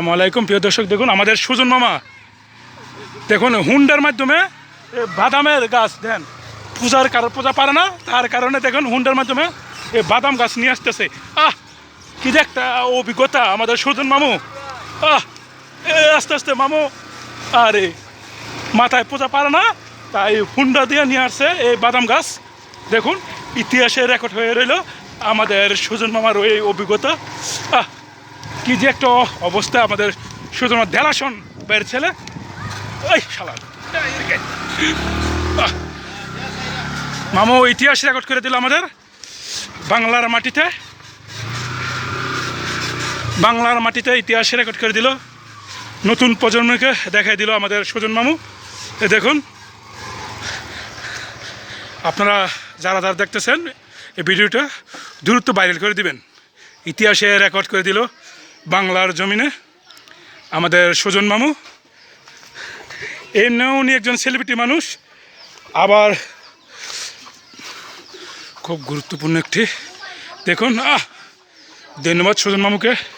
আলাইকুম, প্রিয় দর্শক, দেখুন আমাদের সুজন মামা। দেখুন, হুন্ডার মাধ্যমে বাদামের গাছ, দেন, পূজার কারণ পূজা পারে না, তার কারণে দেখুন হুন্ডার মাধ্যমে এই বাদাম গাছ নিয়ে আসতেছে। আহ, কি যে একটা অভিজ্ঞতা আমাদের সুজন মামু। আহ আস্তে আস্তে মামু, আরে, মাথায় পূজা পারে না, তাই হুন্ডা দিয়ে নিয়ে আসছে এই বাদাম গাছ। দেখুন, ইতিহাসে রেকর্ড হয়ে রইল আমাদের সুজন মামার ওই অভিজ্ঞতা। আহ কি যে একটা অবস্থা আমাদের সুজন দেলাসন বের ছেলে। ওই শালা। মামু, ইতিহাস রেকর্ড করে দিল আমাদের বাংলার মাটিতে। বাংলার মাটিতে ইতিহাস রেকর্ড করে দিল। নতুন প্রজন্মকে দেখাই দিল আমাদের সুজন মামু। এ দেখুন। আপনারা যারা যারা দেখতেছেন এই ভিডিওটা দূরত্ব ভাইরাল করে দিবেন। ইতিহাসে রেকর্ড করে দিল বাংলার জমিনে আমাদের সুজন মামু। এমনিও উনি একজন সেলিব্রিটি মানুষ। আবার খুব গুরুত্বপূর্ণ একটি। দেখুন, আহ, ধন্যবাদ সুজন মামুকে।